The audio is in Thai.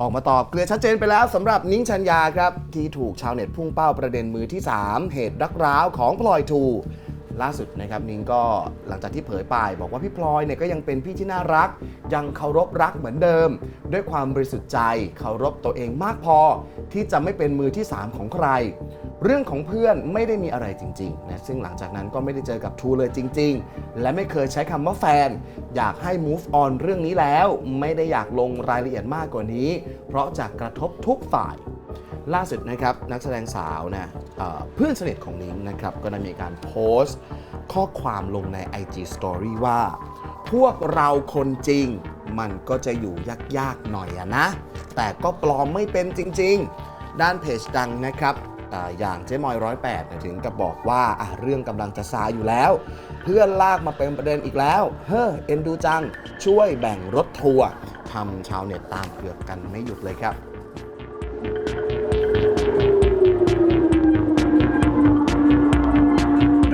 ออกมาตอบเกลือชัดเจนไปแล้วสำหรับนิ้งชัญญาครับ ที่ถูกชาวเน็ตพุ่งเป้าประเด็นมือที่ 3 เหตุรักร้าวของพลอยทู ล่าสุดนะครับนิ้งก็หลังจากที่เผยไปบอกว่าพี่พลอยเนี่ยก็ยังเป็นพี่ที่น่ารัก ยังเคารพรักเหมือนเดิม ด้วยความบริสุทธิ์ใจเคารพตัวเองมากพอ ที่จะไม่เป็นมือที่ 3 ของใคร เรื่องของเพื่อนไม่ได้มีอะไรจริงๆนะซึ่งหลังจากนั้นก็ไม่ได้เจอกับทูเลยจริง ๆ และไม่เคยใช้คำว่าแฟน อยากให้ move on เรื่องนี้แล้ว ไม่ได้อยากลงรายละเอียดมากกว่านี้ เพราะจะกระทบทุกฝ่าย ล่าสุดนะครับนักแสดงสาวนะเอ่อเพื่อนสนิทของนิ้งนะครับก็ได้มีการโพสต์ ข้อความลงใน IG Story ว่า พวกเราคนจริง มันก็จะอยู่ยากๆหน่อยอะนะ แต่ก็ปลอมไม่เป็นจริง ๆ ด้านเพจดังนะครับอย่างเจ๊มอยร้อยแปดถึงกับบอกว่าเรื่องกำลังจะซาอยู่แล้ว เพื่อนลากมาเป็นประเด็นอีกแล้ว เฮ้อเอ็นดูจัง ช่วยแบ่งรถทัวร์ทำชาวเน็ตตามเกือบกันไม่หยุดเลยครับทุก